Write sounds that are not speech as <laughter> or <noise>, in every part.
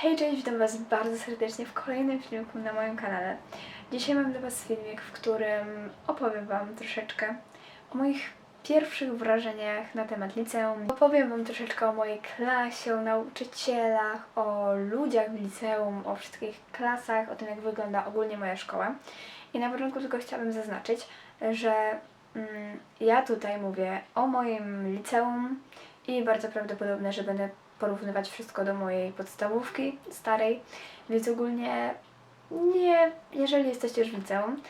Hej, cześć, witam Was bardzo serdecznie w kolejnym filmiku na moim kanale. Dzisiaj mam dla Was filmik, w którym opowiem Wam troszeczkę o moich pierwszych wrażeniach na temat liceum. Opowiem Wam troszeczkę o mojej klasie, o nauczycielach, o ludziach w liceum, o wszystkich klasach, o tym jak wygląda ogólnie moja szkoła. I na początku tylko chciałabym zaznaczyć, że mm, ja tutaj mówię o moim liceum i bardzo prawdopodobne, że będę porównywać wszystko do mojej podstawówki starej, więc ogólnie nie, jeżeli jesteście już w liceum,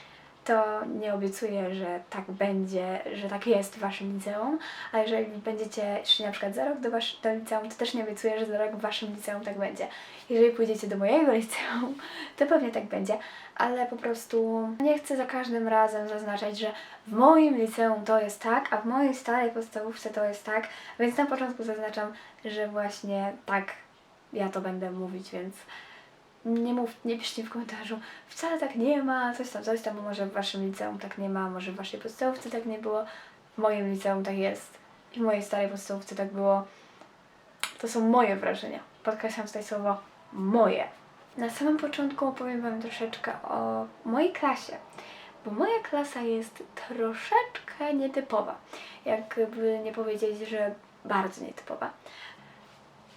to nie obiecuję, że tak będzie, że tak jest w waszym liceum, a jeżeli będziecie szli na przykład za rok do, wasz, do liceum, to też nie obiecuję, że za rok w waszym liceum tak będzie. Jeżeli pójdziecie do mojego <laughs> liceum, to pewnie tak będzie, ale po prostu nie chcę za każdym razem zaznaczać, że w moim liceum to jest tak, a w mojej starej podstawówce to jest tak, więc na początku zaznaczam, że właśnie tak ja to będę mówić, więc nie mów, nie piszcie w komentarzu, wcale tak nie ma, coś tam, coś tam, bo może w waszym liceum tak nie ma, może w waszej podstawówce tak nie było, w moim liceum tak jest i w mojej starej podstawówce tak było. To są moje wrażenia. Podkreślam tutaj słowo moje. Na samym początku opowiem Wam troszeczkę o mojej klasie, bo moja klasa jest troszeczkę nietypowa. Jakby nie powiedzieć, że bardzo nietypowa.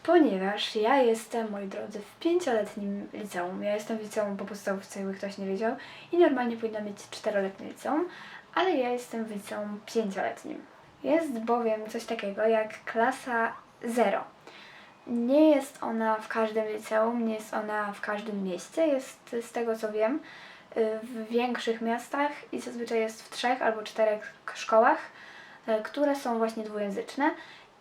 Ponieważ ja jestem, moi drodzy, w pięcioletnim liceum. Ja jestem w liceum po podstawówce, jakby ktoś nie wiedział. I normalnie powinna mieć czteroletnie liceum, ale ja jestem w liceum pięcioletnim. Jest bowiem coś takiego jak klasa 0. Nie jest ona w każdym liceum, nie jest ona w każdym mieście. Jest z tego co wiem y, w większych miastach i zazwyczaj jest w trzech albo czterech szkołach, y, które są właśnie dwujęzyczne.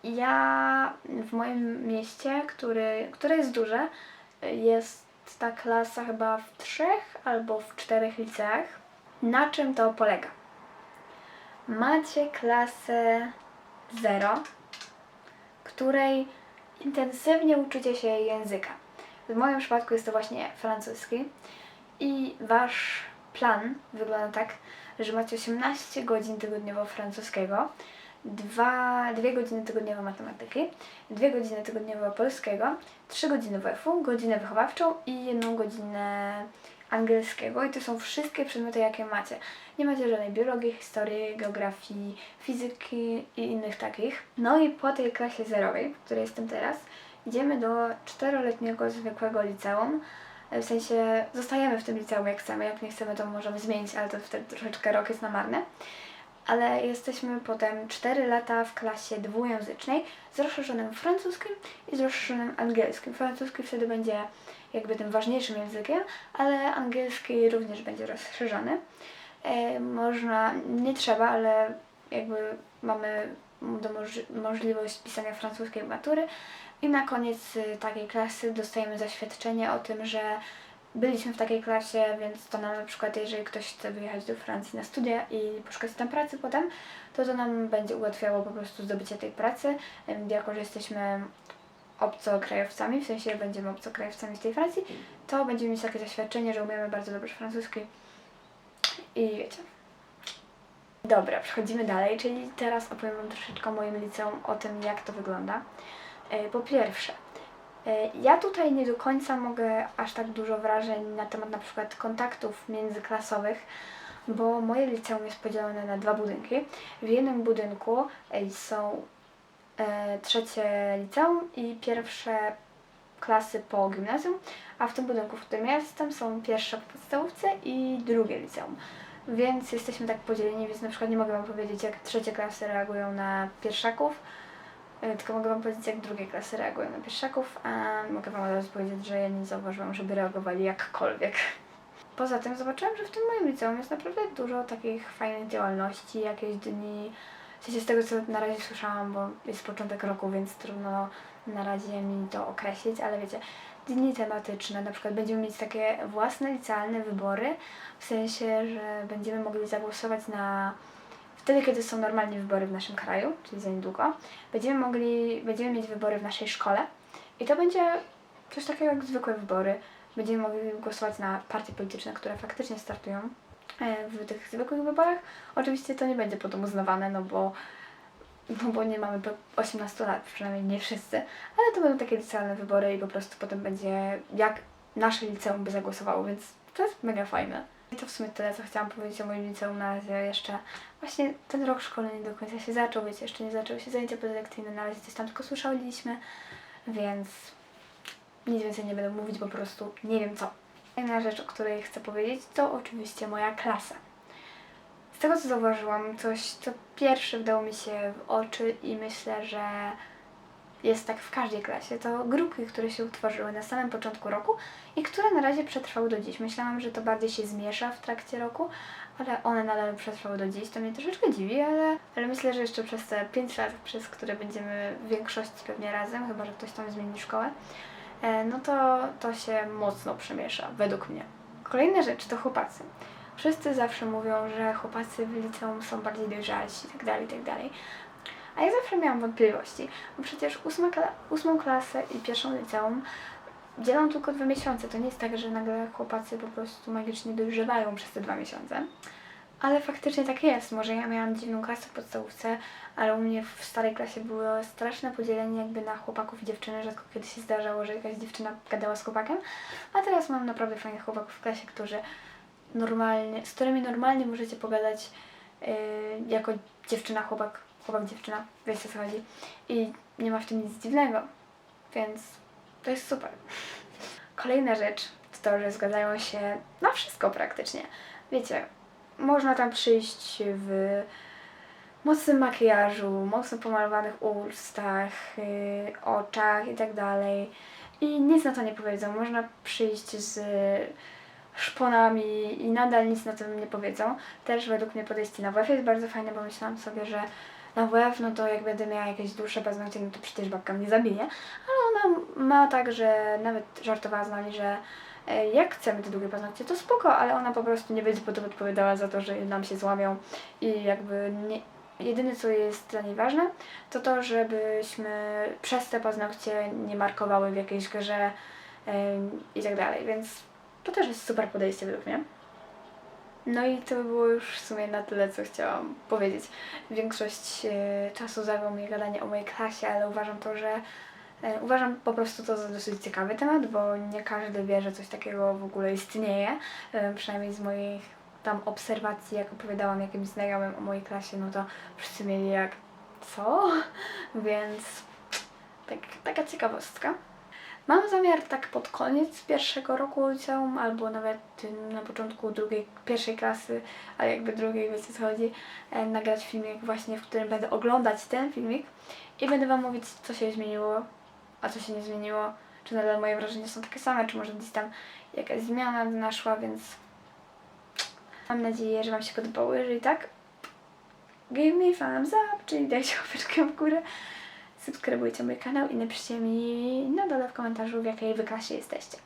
Ja w moim mieście, który, które jest duże, jest ta klasa chyba w trzech albo w czterech liceach. Na czym to polega? Macie klasę 0, której intensywnie uczycie się języka. W moim przypadku jest to właśnie francuski i wasz plan wygląda tak, że macie 18 godzin tygodniowo francuskiego, dwa, dwie godziny tygodniowo matematyki, dwie godziny tygodniowo polskiego, trzy godziny WF-u, godzinę wychowawczą i jedną godzinę angielskiego i to są wszystkie przedmioty, jakie macie. Nie macie żadnej biologii, historii, geografii, fizyki i innych takich. No i po tej klasie zerowej, w której jestem teraz, idziemy do czteroletniego zwykłego liceum. W sensie zostajemy w tym liceum jak chcemy, jak nie chcemy to możemy zmienić, ale to wtedy troszeczkę rok jest na marne ale jesteśmy potem 4 lata w klasie dwujęzycznej z rozszerzonym francuskim i z rozszerzonym angielskim. Francuski wtedy będzie jakby tym ważniejszym językiem, ale angielski również będzie rozszerzony. E, można, nie trzeba, ale jakby mamy do moż- możliwość pisania francuskiej matury i na koniec y, takiej klasy dostajemy zaświadczenie o tym, że byliśmy w takiej klasie, więc to nam na przykład, jeżeli ktoś chce wyjechać do Francji na studia i poszukać tam pracy potem, to to nam będzie ułatwiało po prostu zdobycie tej pracy, jako że jesteśmy obcokrajowcami, w sensie będziemy obcokrajowcami w tej Francji, to będziemy mieć takie zaświadczenie, że umiemy bardzo dobrze francuski i wiecie. Dobra, przechodzimy dalej, czyli teraz opowiem Wam troszeczkę o moim liceum, o tym jak to wygląda. E, Po pierwsze, Ja tutaj nie do końca mogę aż tak dużo wrażeń na temat na przykład kontaktów międzyklasowych, bo moje liceum jest podzielone na dwa budynki. W jednym budynku e, są e, trzecie liceum i pierwsze klasy po gimnazjum, a w tym budynku, w którym ja jestem, są pierwsze po podstawówce i drugie liceum. Więc jesteśmy tak podzieleni, więc na przykład nie mogę Wam powiedzieć, jak trzecie klasy reagują na pierwszaków, E, Tylko mogę Wam powiedzieć, jak drugie klasy reagują na pieszaków, a mogę Wam od razu powiedzieć, że ja nie zauważyłam, żeby reagowali jakkolwiek. <laughs> Poza tym zobaczyłam, że w tym moim liceum jest naprawdę dużo takich fajnych działalności, jakieś dni, w sensie z tego co na razie słyszałam, bo jest początek roku, więc trudno na razie mi to określić, ale wiecie, dni tematyczne, na przykład będziemy mieć takie własne licealne wybory, w sensie, że będziemy mogli zagłosować na wtedy, kiedy są normalnie wybory w naszym kraju, czyli za niedługo, będziemy mogli, będziemy mieć wybory w naszej szkole i to będzie coś takiego jak zwykłe wybory. Będziemy mogli głosować na partie polityczne, które faktycznie startują e, w tych zwykłych wyborach. Oczywiście to nie będzie potem uznawane, no bo no bo nie mamy po 18 lat, przynajmniej nie wszyscy, ale to będą takie licealne wybory i po prostu potem będzie jak nasze liceum by zagłosowało, więc to jest mega fajne. I to w sumie tyle, co chciałam powiedzieć o moim liceum na razie jeszcze. Właśnie ten rok szkolny nie do końca się zaczął, wiecie, jeszcze nie zaczęły się zajęcia predylekcyjne, na razie coś tam tylko słyszeliśmy, więc nic więcej nie będę mówić, po prostu nie wiem co. Jedna rzecz, o której chcę powiedzieć, to oczywiście moja klasa. Z tego co zauważyłam, coś co pierwsze wdało mi się w oczy i myślę, że jest tak w każdej klasie, to grupki, które się utworzyły na samym początku roku i które na razie przetrwały do dziś. Myślałam, że to bardziej się zmiesza w trakcie roku, ale one nadal przetrwały do dziś. To mnie troszeczkę dziwi, ale, ale myślę, że jeszcze przez te 5 lat, przez które będziemy w większości pewnie razem, chyba że ktoś tam zmieni szkołę, e, no to to się mocno przemiesza, według mnie. Kolejna rzecz to chłopacy. Wszyscy zawsze mówią, że chłopacy w liceum są bardziej dojrzalsi itd., itd. A ja zawsze miałam wątpliwości, bo przecież ósma kla- ósmą klasę i pierwszą liceum dzielą tylko dwa miesiące. To nie jest tak, że nagle chłopacy po prostu magicznie dojrzewają przez te dwa miesiące. Ale faktycznie tak jest. Może ja miałam dziwną klasę w podstawówce, ale u mnie w starej klasie było straszne podzielenie jakby na chłopaków i dziewczyny. Rzadko kiedy się zdarzało, że jakaś dziewczyna gadała z chłopakiem. A teraz mam naprawdę fajnych chłopaków w klasie, którzy normalnie, z którymi normalnie możecie pogadać yy, jako dziewczyna, chłopak, chłopak, dziewczyna, wiecie co chodzi. I nie ma w tym nic dziwnego, więc to jest super. Kolejna rzecz to to, że zgadzają się na wszystko praktycznie. Wiecie, można tam przyjść w mocnym makijażu, mocno pomalowanych ustach, yy, oczach i tak dalej. I nic na to nie powiedzą. Można przyjść z szponami i nadal nic na tym nie powiedzą. Też według mnie podejście na WF jest bardzo fajne, bo myślałam sobie, że na WF, no to jak będę miała jakieś dłuższe paznokcie, no to przecież babka mnie zabije. Ale ona ma tak, że nawet żartowała z nami, że e, jak chcemy te długie paznokcie, to spoko, ale ona po prostu nie będzie potem odpowiadała za to, że nam się złamią i jakby nie, jedyne co jest dla niej ważne, to to, żebyśmy przez te paznokcie nie markowały w jakiejś grze em, i tak dalej, więc to też jest super podejście według mnie. No i to by było już w sumie na tyle, co chciałam powiedzieć. Większość e, czasu zajęło mi gadanie o mojej klasie, ale uważam to, że e, uważam po prostu to za dosyć ciekawy temat, bo nie każdy wie, że coś takiego w ogóle istnieje. E, przynajmniej z moich tam obserwacji, jak opowiadałam jakimś znajomym o mojej klasie, no to wszyscy mieli jak co? <laughs> Więc tak, taka ciekawostka. Mam zamiar tak pod koniec pierwszego roku liceum, albo nawet y, na początku drugiej, pierwszej klasy, ale jakby drugiej, wiecie co chodzi, e, nagrać filmik właśnie, w którym będę oglądać ten filmik i będę Wam mówić, co się zmieniło, a co się nie zmieniło, czy nadal moje wrażenia są takie same, czy może gdzieś tam jakaś zmiana naszła, więc mam nadzieję, że Wam się podobało. Jeżeli tak, give me thumbs up, czyli dajcie łapeczkę w górę subskrybujcie mój kanał i napiszcie mi na dole w komentarzu, w jakiej wy klasie jesteście.